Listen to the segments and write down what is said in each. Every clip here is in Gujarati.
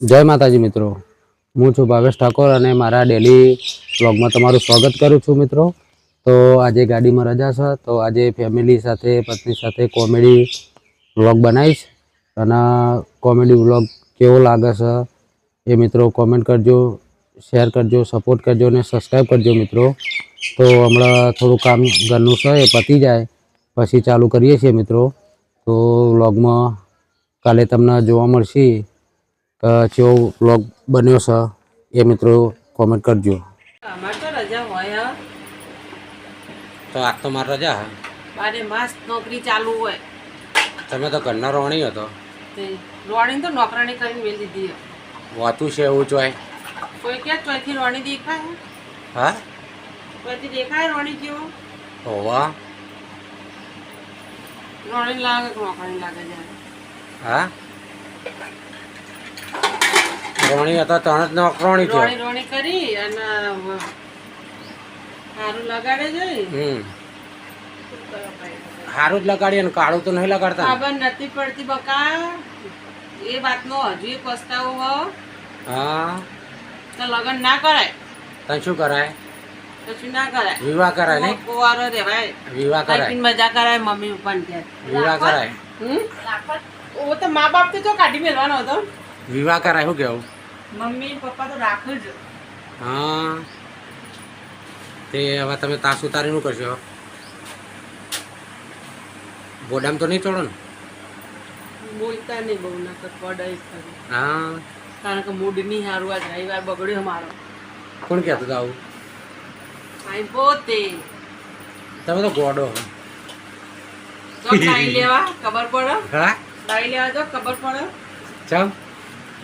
જય માતાજી મિત્રો. હું છું ભાવેશ ઠાકોર અને મારા ડેલી વ્લોગમાં તમારું સ્વાગત કરું છું મિત્રો. તો આજે ગાડીમાં રજા છે, તો આજે ફેમિલી સાથે, પત્ની સાથે કોમેડી વ્લોગ બનાવીશ. અને કોમેડી વ્લોગ કેવો લાગે છે એ મિત્રો કોમેન્ટ કરજો શેર કરજો સપોર્ટ કરજો અને સબસ્ક્રાઈબ કરજો મિત્રો. તો હમણાં થોડું કામ ઘરનું છે, એ પતી જાય. પછી ચાલુ કરીએ છીએ મિત્રો. તો વ્લોગમાં કાલે તમને જોવા મળશે. કેવો બ્લોગ બન્યો છે એ મિત્રો કોમેન્ટ કરજો. અમારે તો રજા હોય હં. તો આજ તો મારી રજા બારે માસ નોકરી ચાલુ હોય. તમે તો ઘરના રોણી હતો તે. રોણી તો નોકરાણી કરીને મેળ દીધી વાતું છે એવું ચોય? કોઈ કે રોણી દેખાય હા? ચોથી દેખાય રોણી કેવો? હોવા. રોણી લાગે નોકરાણી લાગે જાય હા? રોણી હતા ત્રણ જ નોકરોણી રોણી રોણી કરી અને સારું લગાડે જઈ. હમ. જ લગાડી અને કાળું તો નહીં લગાડતા ખબર નથી પડતી બકા. એ વાતનો હજુ એ પસ્તાવો હો. તો લગન ના કરાય. તો શું કરાય? કશું ના કરાય? વિવાહ કરાય નહીં? કુંવારો વિવાહ કરાય. મજા કરાય મમ્મી પપ્પાને વિવાહ કરાય. હમ? ઓ તો મા બાપ તો જો કાઢી મેળવાનો હતો. વિવાહ કરાય શું કેવું? મમ્મી પપ્પા તો રાખું જ. હા. તે હવે તમે તાસ ઉતારીનું કરશો? બોડામ તો નહીં ચડો ને? બોલતા નહીં બહુ નકર પડાય ખરી. હા. કારણ કે મૂડ નહીં સારું આજ રવિવાર બગડ્યો મારો. કોણ કહેતો હતું આવું? આઈ પોતે. તમે તો ગોડો. તો ડાઈ લેવા ખબર પડે? હા? ડાઈ લેવા તો ખબર પડે? ચમ?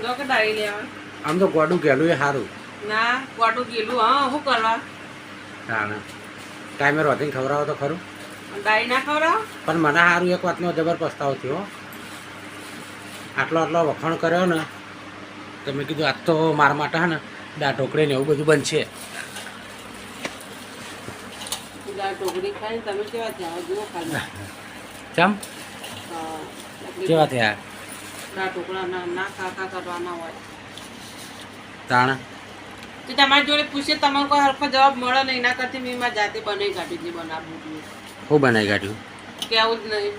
તો કે ડાઈ લેવા. આમ તો ગોડું ગેલું એ સારું ના ગોડું ગેલું હા શું કરવા? ના ટાઈમે રોધીને ખવડાવો તો ખરું. ડાઈ ના ખવડાવો? પણ મને સારું એક વાતનો જબર પસ્તાવો થયો. આટલો આટલો વખાણ કર્યો ને તો મેં કીધું આજ તો મારા માટે હે ને દા ઢોકળી ને એવું બધું બનશે. ચમ? કેવા થયા? દાળ ઢોકળા ના ના કાકા કરવાના હોય. તાણ. તો તમારી જોડે પૂછે તમારો કોઈ હરખો જવાબ મળે નહીં એના કરતી મેં મારી જાતે બનાવી કાઢી જે બનાવવું જોઈએ હું બનાવી કાઢ્યું? કેવું જ નહીં.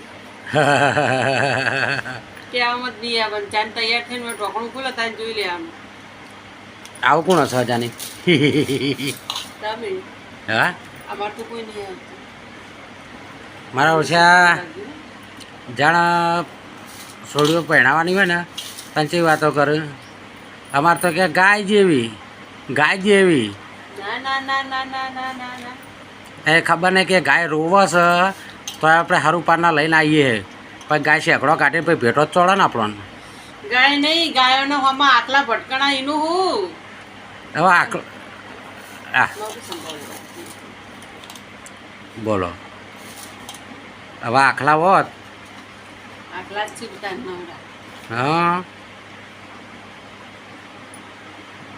કેવામાં જ નહીં આવે ચાંદ તૈયાર થઈને મેં ઢોકણું ખુલે તારે જોઈ લેવાનું. આવું કોણ હશે જાની તમે? હા? અમારે તો કોઈ નહીં આવતું. મારા ઓછા જાણ છોડીઓ પહેણાવાની હોય ને પંચી વાતો કરે. અમાર તો કે ગાય જેવી ગાય જેવી. એ ખબર નહીં કે ગાય રોવસ તો આપણે હારું પારના લઈને આવીએ. પણ ગાય શેકડો કાઢે પછી ભેટો જ ચોડે ને આપણને. ગાય નહીં ગાયોનો હમણાં આટલા ભટકણા એનું હું. હવે આકલો બોલો. હવે આખલા હોત. આખલા હા.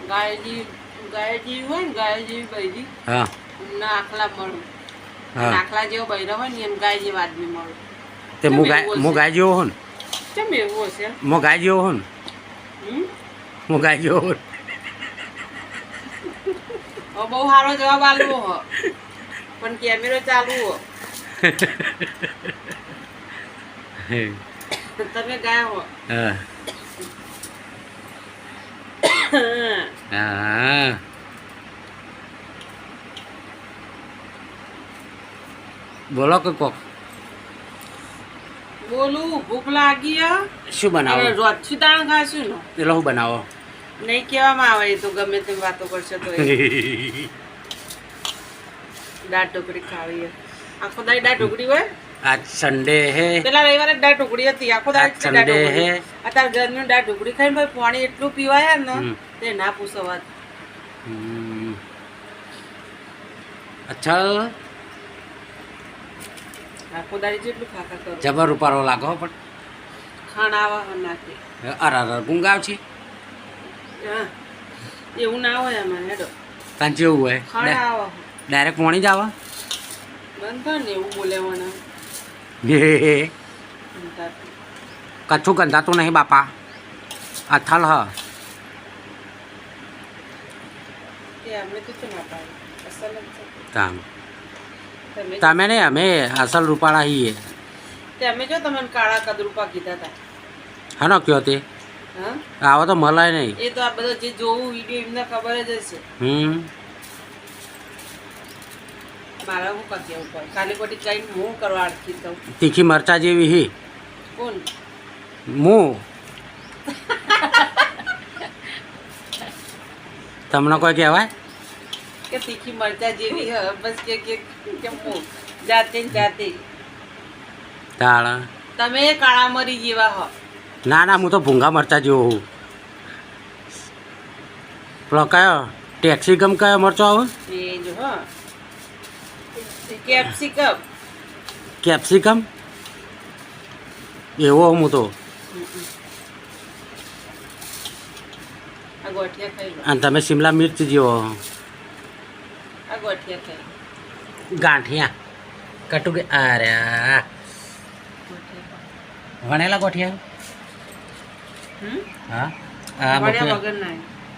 ગાય જેવી ગાય જેવી હોય ને ગાય જેવી બૈરી હા. એમના આખલા મળું. આખલા જેવો બૈરો હોય ને એમ ગાય જેવા આદમી મળું. તે હું ગાય હું ગાય જેવો હું કેમ એવું છે હું ગાય જેવો હું હમ? હું ગાય જેવો હું બહુ સારો જવાબ આલવો હો. પણ કેમેરો ચાલુ હો. તમે ગયા હો. હા. હા. બોલો કે કોક. બોલું ભૂખ લાગી શું બનાવો? ખાશું ને. પેલો શું બનાવો? નહીં કહેવામાં આવે એ તો ગમે તેમ વાતો કરશે તો દાળ ઢોકળી ખાવી આખો દાડી દાળ ઢોકળી હોય? આજ સન્ડે હે. પેલા રવિવારે દાળ ઢોકળી હતી. આખો દાળ ઢોકળી. હે. અત્યારે ગરમીનું દાળ ઢોકળી ખાઈને ભાઈ પાણી એટલું પીવાય ને. તે ના પૂછો વાત. હમ. અચ્છા. આખો દાડી જેટલું ખાખા કરો. જબર ઉપાડો લાગો પણ. ખાણ આવા નાખે. અર અરે ગુંગાવ છે? એવું ના હોય આમાં હેડો. તાન જેવું હોય. ખાણા આવા ડાયરેક્ટ મોણી જ આવે. બંધ ને એવું બોલેવાના કચ્છું ગંધાતું નહીં બાપા. અથલ હ. તામ. તમે ને અમે અસલ રૂપાળા છીએ. તે અમે જો તમને કાળા કદરૂપા કીધા હતા હાનો કયો તે? હા? આવો તો મલાય નહીં. એ તો આ બધો જે જોવું વીડિયો એમને ખબર જ હશે. હમ. મારા હું કરી દેવું પડે? ખાલી ખોટી કઈ હું કરવા અડકી દઉં તીખી મરચા જેવી હી. કોણ? હું. તમને કોઈ કહેવાય? કે તીખી મરચા જેવી હ બસ કે કે કે જાતે જાતે. તાળા. તમે કાળા મરી જેવા હો. ના ના હું તો ભૂંગા મરચા જેવો હું પેલો કયો? કેપ્સિકમ કયો મરચો આવો? એ જો હ. કેપ્સિકમ. કેપ્સિકમ? એવો હું તો. અને તમે શિમલા મિર્ચ જેવો ગોઠિયા. કટુ કે અરે વણેલા ગોઠિયા? હા. આ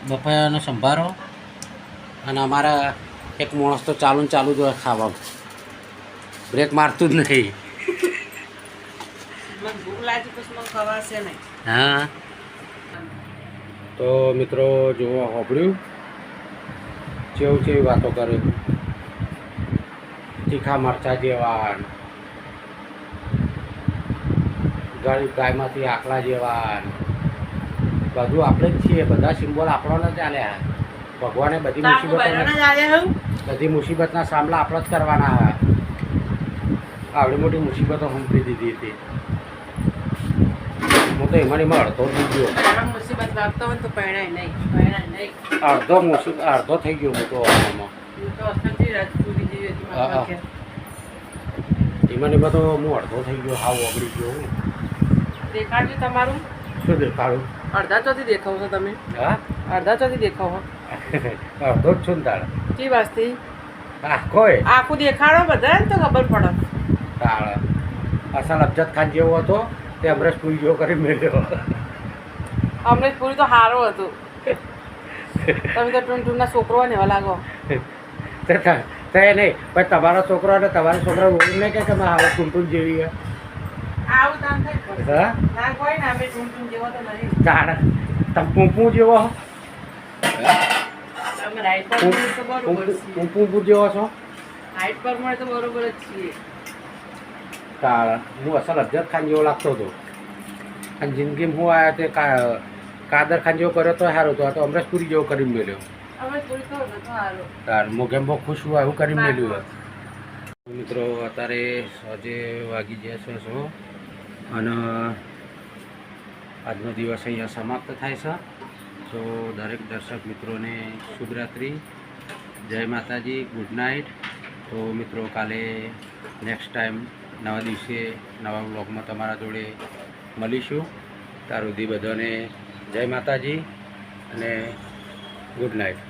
બપોરનો સંભારો અને અમારા એક માણસ તો ચાલુ ને ચાલુ જ હોય ખાવા બ્રેક મારતું જ નહીં. મને ભૂખ લાગી પછી મને ખવાશે નહીં. હા. તો મિત્રો જોવા હોભળ્યું. ચેવું જેવી વાતો કરે. તીખા મરચા જેવા ગાય ગાયમાંથી આકલા જેવા. બધું આપણે જ છીએ બધા સિમ્બોલ આપણો ચાલ્યા ભગવાને બધી મુસીબતો જ બધી મુસીબતના સામલા આપણે જ કરવાના. આવડી મોટી મુસીબતો હંપી દીધી હતી. તો એમાં ને અડધો થઈ ગયો મુસીબત લાગતો હોય તો પરણાય નહીં. પરણાય નહીં. અડધો મુસીબત અડધો થઈ ગયો હું તો આમાં. એમાં એમાં તો હું અડધો થઈ ગયો હાવ ઓગળી ગયો. દેખાડજો તમારું. શું દેખાડું? અડધા ચોથી દેખાવ છો તમે. હા? અડધા ચોથી દેખાવ અડધો જ છું તાળ કી વાસ્તી? કોઈ આખું દેખાડો બધા તો ખબર પડે. તાળ અસલ અફજત ખાન જેવો હતો? તે અમરેશ પુરી જેવો કરી મેળ્યો અમરેશ પુરી તો સારો હતો. તમે તો ટૂંક ટૂંકના છોકરો ને એવા લાગો. તે નહીં પણ તમારો છોકરો અને તમારા છોકરા બોલું નહીં કે તમે. આવું દામ થાય હા? ના. કોઈ અમે ટૂન ટૂન જેવો તો નહીં. તાળ તમે પૂંપું જેવો પૂંપું જેવો છો? હાઈટ પર મળે તો બરોબર જ છીએ. તાળ હું અસલ અફજદ ખાન જેવો લાગતો હતો અને જિંદગીમાં હું આવ્યા તે કા- કાદર ખાન જેવો કર્યો તો સારું હતો આ તો અમરેશ પુરી જેવો બધો સારો તાર મોગેમ બહુ ખુશ હોય એવું કરીને મેળ્યું મિત્રો અત્યારે સાંજે વાગી ગયા છે સો અને આજનો દિવસ અહીંયા સમાપ્ત થાય છે. તો દરેક દર્શક મિત્રોને શુભરાત્રિ જય માતાજી ગુડ નાઇટ. તો મિત્રો કાલે નેક્સ્ટ ટાઈમ નવા દિવસે નવા બ્લોગમાં તમારા જોડે મળીશું. ત્યાર સુધી બધાને જય માતાજી અને ગુડ નાઇટ.